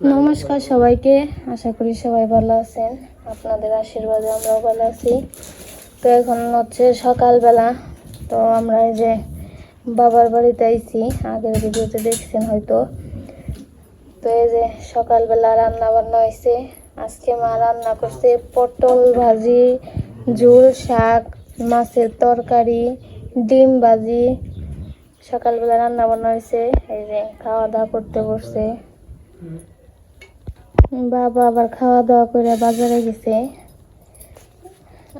নমস্কার সবাইকে, আশা করি সবাই ভালো আছেন। আপনাদের আশীর্বাদে আমরাও ভালো আছি। তো এখন হচ্ছে সকালবেলা, তো আমরা এই যে বাবার বাড়িতে আইছি, আগের ভিডিওতে দেখছেন হয়তো। তো এই যে সকালবেলা রান্না বান্না হয়েছে আজকে মা রান্না করছে পটল ভাজি, ঝুল শাক, মাছের তরকারি, ডিম ভাজি। সকালবেলা রান্না বান্না হয়েছে এই যে খাওয়া দাওয়া করতে বসছে। বাবা আবার খাওয়া দাওয়া করে বাজারে গেছে।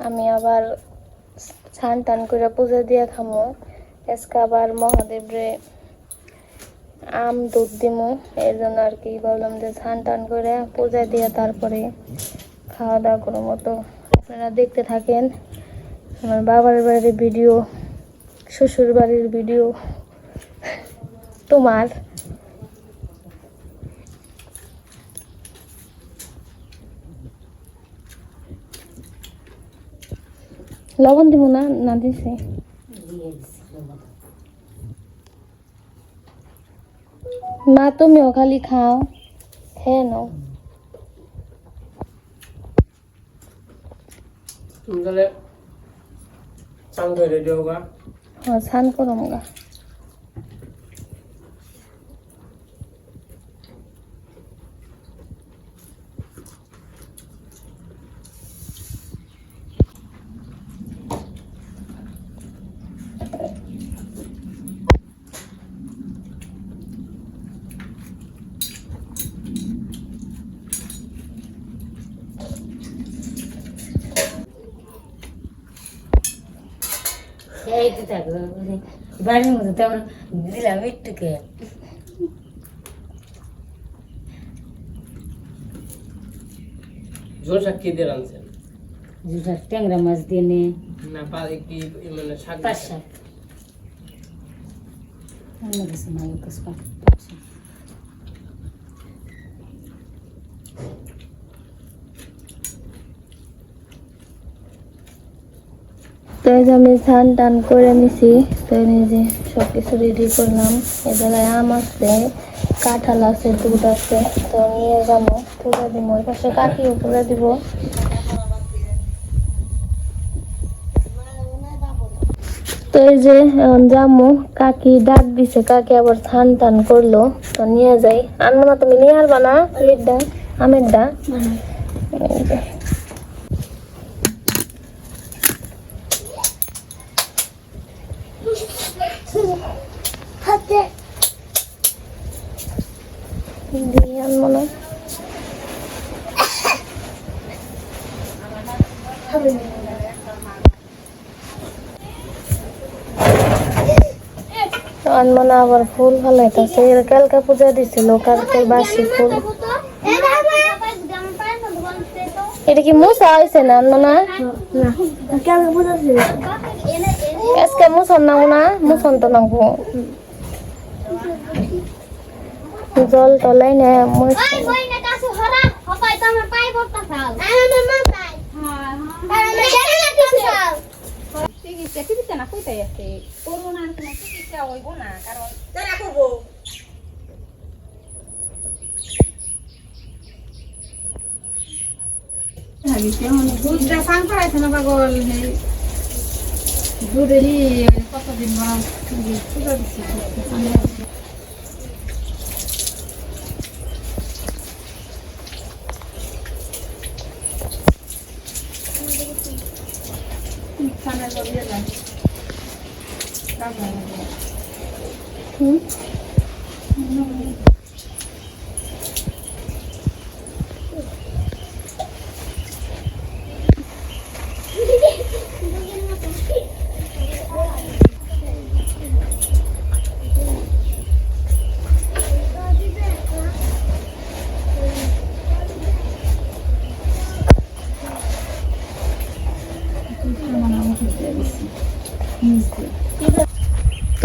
আমি আবার স্নান টান করে পূজা দিয়ে খামো। আজকে আবার মহাদেবরে আম, দুধ দিমু। এর জন্য আর কি ভাবলাম যে স্নান টান করে পূজা দিয়ে তারপরে খাওয়া দাওয়া করো মতো আপনারা দেখতে থাকেন, আমার বাবার বাড়ির ভিডিও শ্বশুর বাড়ির ভিডিও, তোমার। লবণ দিব না না দিছে। মা তুমিও খালি খাও খেয়ে নাও। তুমি তাহলে চান করে রেডি হোগা হ্যাঁ স্নান করো গা। খেয়েতে থাকো বাড়ির মধ্যে তেমন দিলাম একটুকে ঝোল শাক কি দিয়ে রাঁধছেন দুটা ট্যাংরা মাছ দিয়ে নে না পারে কি মানে শাক পাঁচ দিছেন? শাক অন্য কিছু না ওই তো এই যে আমি স্নান টান করে নিছি তো এই যে সব কিছু রেডি করলাম জায়গায় আম আছে কাঁঠাল আছে দুধ আছে তো নিয়ে যাব পুজো দিব। ওই পাশে পুজো দিব। তো এই যে যামু কাকি ডাক দিছে কাকি আবার থান টান করল তো নিয়ে যাই। আনব না তুমি নিয়ে আসবা না? লিড্ডা আমের ডা এই যে। দিয়ে আনব না আবার ফুল ভালো হইতেছে কালকে পূজা দিছিল কালকে বাসি ফুল। এটা কি মুসা হয়েছে না না আজকে মুসন না মুসন তো নাও জল টলাই না মুসন দুধটা পান করাইছে না পাগল? দুধেরই কতদিন বড় দিচ্ছে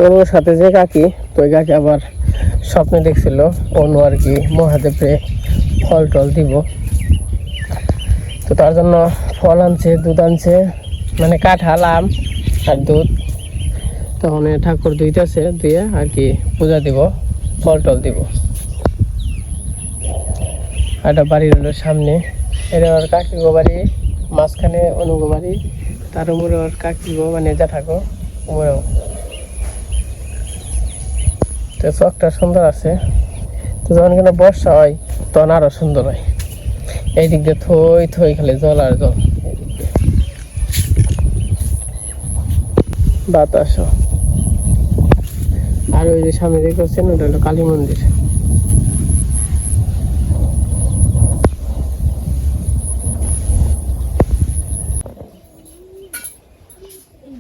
তো ওর সাথে যে কাকি তো ওই কাকি আবার স্বপ্নে দেখছিল, অনু আর কি মহাদেবকে ফল টল দিব। তো তার জন্য ফল আনছে, দুধ আনছে মানে কাঁঠাল, আম আর দুধ। তখন এ ঠাকুর ধুইতেছে ধুয়ে আর কি পূজা দিব, ফল টল দিব। একটা বাড়ি হলো সামনে। এটা ওর কাকিগো বাড়ি, মাঝখানে অনুগো বাড়ি, তার উপরে ওর কাকিগো মানে জ্যাঠাগো, উপরেও। চকটা সুন্দর আছে। তো যখন কিনা বর্ষা হয়, তখন আরও সুন্দর হয়। এই দিক দিয়ে থই থই খালি জল আর জল। বাতাসও। আর ওই যে সামনে দেখছেন ওটা হলো কালী মন্দির।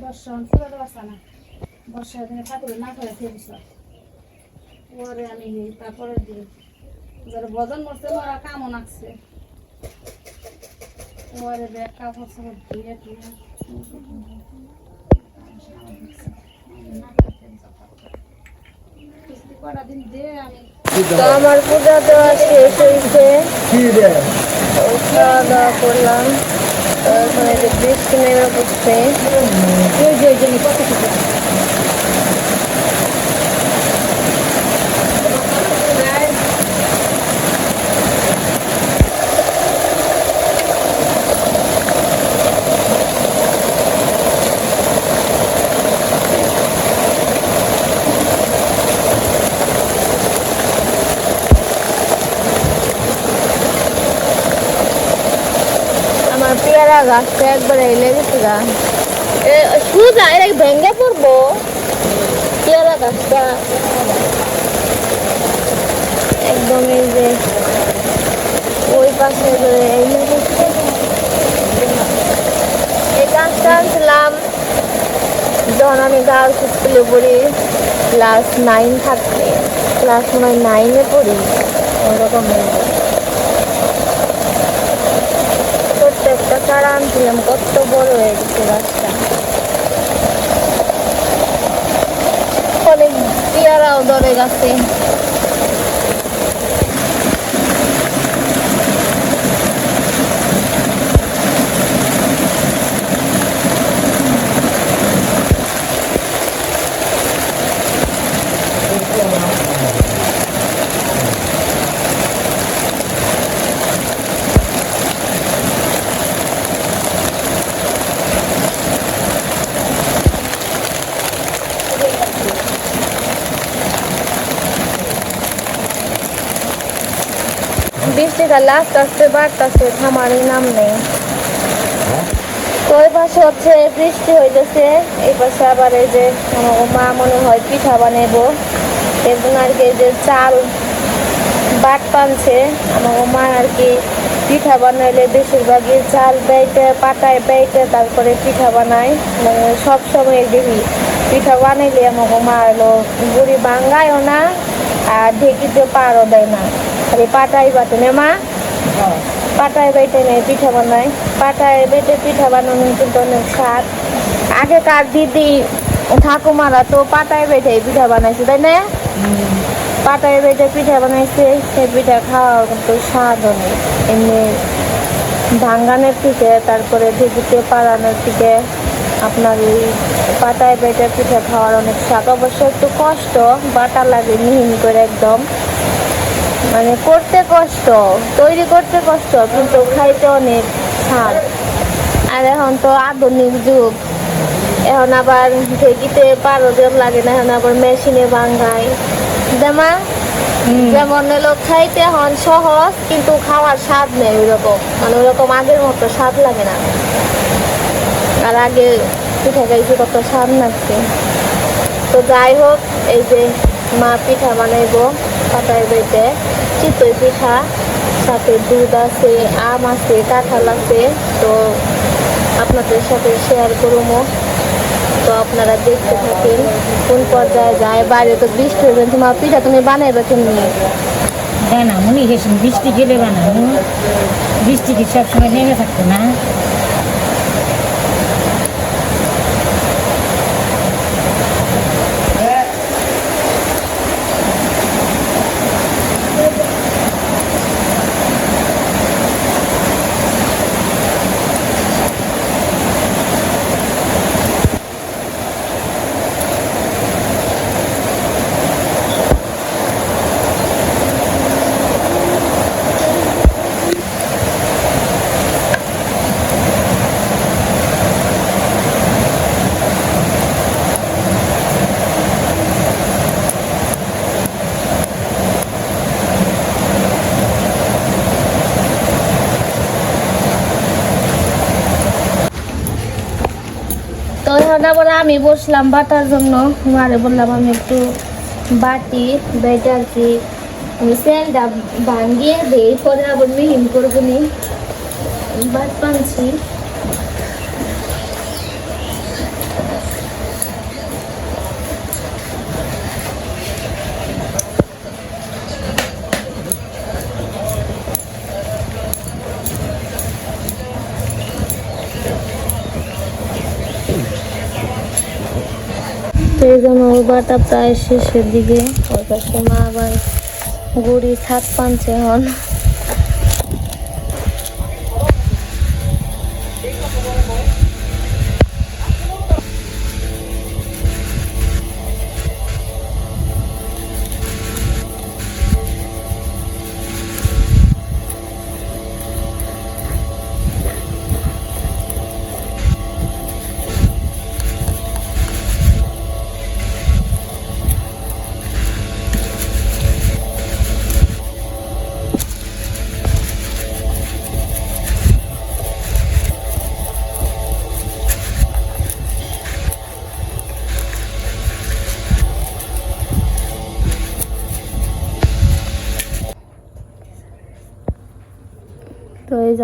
বর্ষা পুরো ব্যবস্থা না। বর্ষা দিনে ঠাকুর না করে ফেলছ। পরে আমি তারপরে দিন। যারা বদন মরছে ওরা নাকছে। পরে ব্যাগ কাপড় দে আমি। তো আমার পূজা দেওয়া শেষ হয়েছে খাওয়া দাওয়া করলাম। এই যে বৃষ্টি নেমে পড়ছে। গাছটা একবার এলে গেছে গা সুজা এর ভেঙে পড়ব। পেয়ারা গাছটা একদম এই যে ওই পাশে এই গাছটা আনছিলাম। যখন আমি গার্লস স্কুলে পড়ি ক্লাস নাইন থাকতে ক্লাস মনে হয় নাইনে পড়ি। ওরকম প্রত্যেকটা চারা আনছিলাম কত বড় হয়ে গেছে গাছটা অনেক পেয়ারাও ধরে গাছে। বৃষ্টিটা লাস্ট আস্তে বাড়তেছে থামারই নাম নেই। ওই পাশে হচ্ছে বৃষ্টি হইতেছে, এই পাশে আবার এই যে মা মনে হয় পিঠা বানাবো এর জন্য আর কি যে চাল বাট পানছে আমার মা আর কি পিঠা বানাইলে বেশিরভাগই চাল বেটে পাটায় বেটে তারপরে পিঠা বানায়। মানে সব সময় দেখি পিঠা বানাইলে আমার মা হলো গুড়ি বাঙ্গায়ও না, আর ঢেকিতে পারও দেয় না। খালি পাটাই বাটে না, মা। পাটায় বেটে নেয় পিঠা বানায় পাটায় বেটে পিঠা বানানো কিন্তু অনেক স্বাদ। আগেকার দিদি ঠাকুমারা তো পাটায় বেটে পিঠা বানাইছে, তাই না? পাটায় বেটে পিঠা বানাইছে, সেই পিঠা খাওয়া কিন্তু স্বাদ অনেক। এমনি ভাঙ্গানের থেকে তারপরে ঢেকিতে পাড়ানোর থেকে আপনার এই পাটায় বেটে পিঠা খাওয়ার অনেক স্বাদ। অবশ্য একটু কষ্ট, বাটা লাগে মিহিন করে একদম। মানে করতে কষ্ট তৈরি করতে কষ্ট কিন্তু খাইতে অনেক স্বাদ। আর এখন তো আধুনিক যুগ। এখন আবার ঢেকিতে পারো যেমন লাগে না এখন আবার মেশিনে ভাঙ্গায় জামা যেমন হলো খাইতে এখন সহজ কিন্তু খাওয়ার স্বাদ নেই ওইরকম। মানে ওইরকম আগের মতো স্বাদ লাগে না। আর আগে পিঠা খাইতে কত স্বাদ লাগছে। তো যাই হোক এই যে মা পিঠা বানাইবো। পাতায় বেটে, চিতই পিঠা, সাথে দুধ আছে, আম আছে, কাঁঠাল আছে। তো আপনাদের সাথে শেয়ার করব। তো আপনারা দেখতে থাকেন কোন পর্যায়ে যায়। বাইরে তো বৃষ্টি হয়ে মা পিঠা তুমি বানাইবে কেমনি? না, মনে গেছি বৃষ্টি গেলে বানানো বৃষ্টি কি সবসময় নেমে থাকতো না? তারপরে আমি বসলাম বাটার জন্য। মারে বললাম, আমি একটু বাটি, বেটা আর কি স্যালটা ভাঙিয়ে দিই, পরে আবার মিহিম করব নি। বাট পানছি বাটা প্রায় শেষের দিকে। ওর পাশে মা আবার গুড়ি ছাদ পানছে হন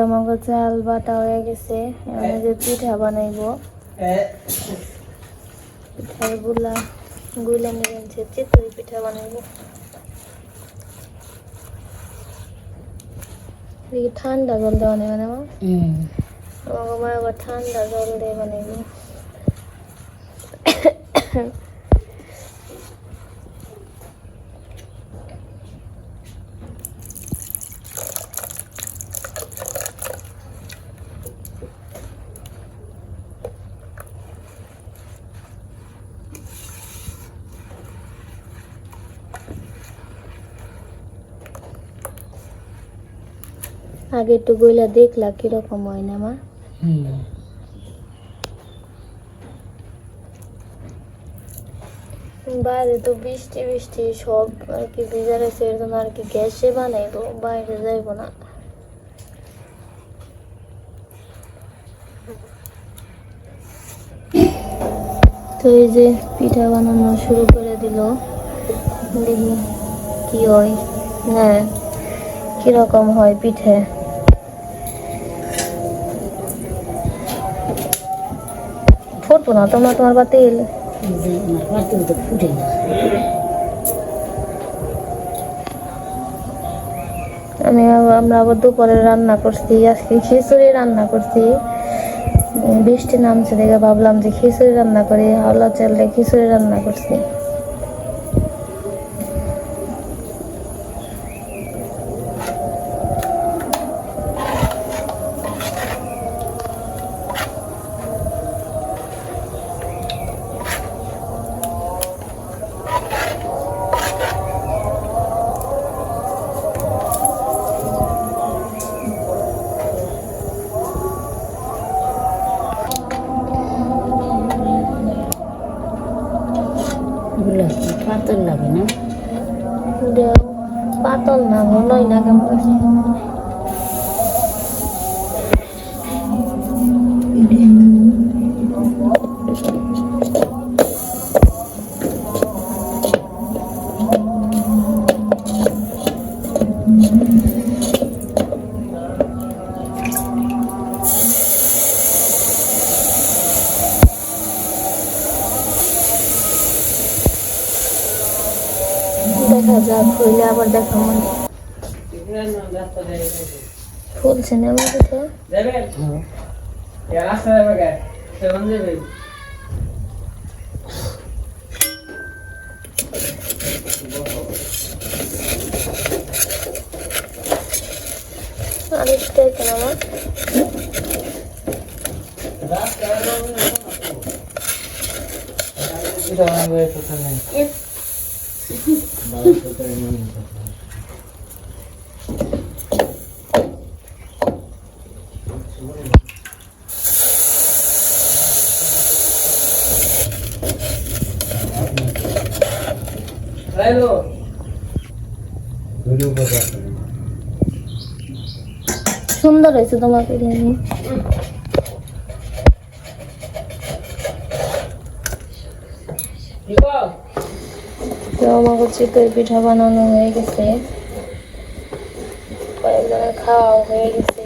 জামা চাল বাটা হয়ে গেছে। আমি যে পিঠা বানাইবো। পিঠারগুলা গুলা নিয়ে আনছে চিতই পিঠা বানাইবো। ঠান্ডা জল দেওয়া নেই মানে আমার ঠান্ডা জল দিয়ে বানাইবো। আগে একটু গইলা দেখলা কীরকম হয় না মা? বাইরে তো বৃষ্টি বৃষ্টি সব আর কি ভিজা রয়েছে এর জন্য আর কি গ্যাসে বানাইবো বাইরে যাইবো না। তো এই যে পিঠা বানানো শুরু করে দিল দেখি কি হয়। হ্যাঁ কীরকম হয় পিঠে? না তোমরা তোমার বা তেল এই যে আমার পাতিল তো ফুটে না। আমি আমরা আবার দুপুরে রান্না করছি আজকে খিচুড়ি রান্না করছি। বৃষ্টি নামছে দেখে ভাবলাম যে খিচুড়ি রান্না করি হাওলা চাল খিচুড়ি রান্না করছি। পাতল লাগে না। পাতল না মনে না কেমন দেখা যাক হইলে আবার দেখা মনে ফুলছে না আমার কাছে যাবেন Ya রাস্তা যাবে কে সেখান যাবেন আরেকটা কেন আমার সুন্দর হয়েছে তোমার বিরিয়ানি আমাকে চিতই পিঠা বানানো হয়ে গেছে। কয়েকজনের খাওয়াও হয়ে গেছে।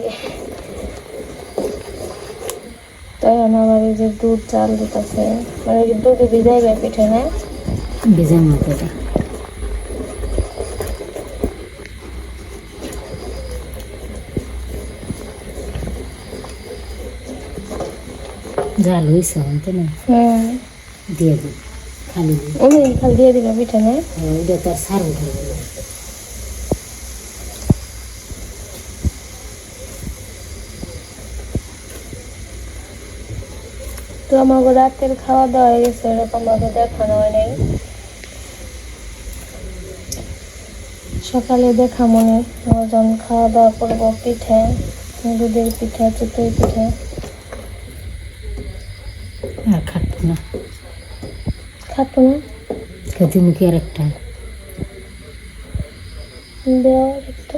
তো আবার এই যে দুধ চাল দিতেছে মানে দুধে ভিজাইবে পিঠে না? বেজার মতো জাল হয়েছে না? দিয়ে দিই। খালি দিয়ে দিবে ওইটা তো সার উঠে গেল তো আমাকে রাতের খাওয়া দাওয়া হয়ে গেছে এরকম ভাবে দেখানো হয় নাই। সকালে দেখা মনে যখন খাওয়া দাওয়া করব পিঠে দুধের পিঠা চিতই পিঠে। আর খাটবো না। খাব। না আর একটা। দেওয়া একটু।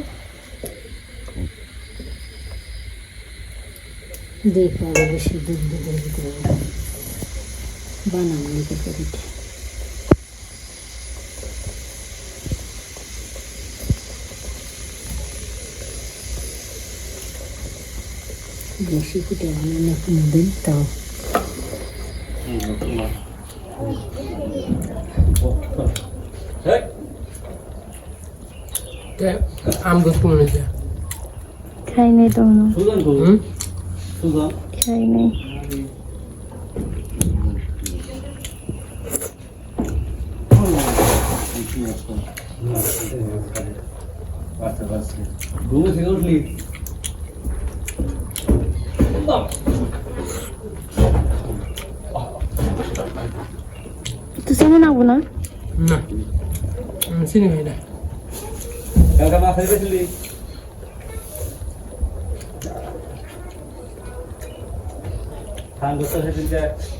দেখো বেশি দুধ ভিতরে বানাবো লিখে পিঠে বেশি পিঠে বানানো কোনোদিন তাও আম গাছ কমে নিয়েছে খাই নাই তো মনে হয়। হুম খাই নাই ঘুমে থেকে উঠলি তো চিনি নাবো না না আমি চিনি খাই না কালকে মা খাই গেছিলি ঠান্ডা সেদিনকে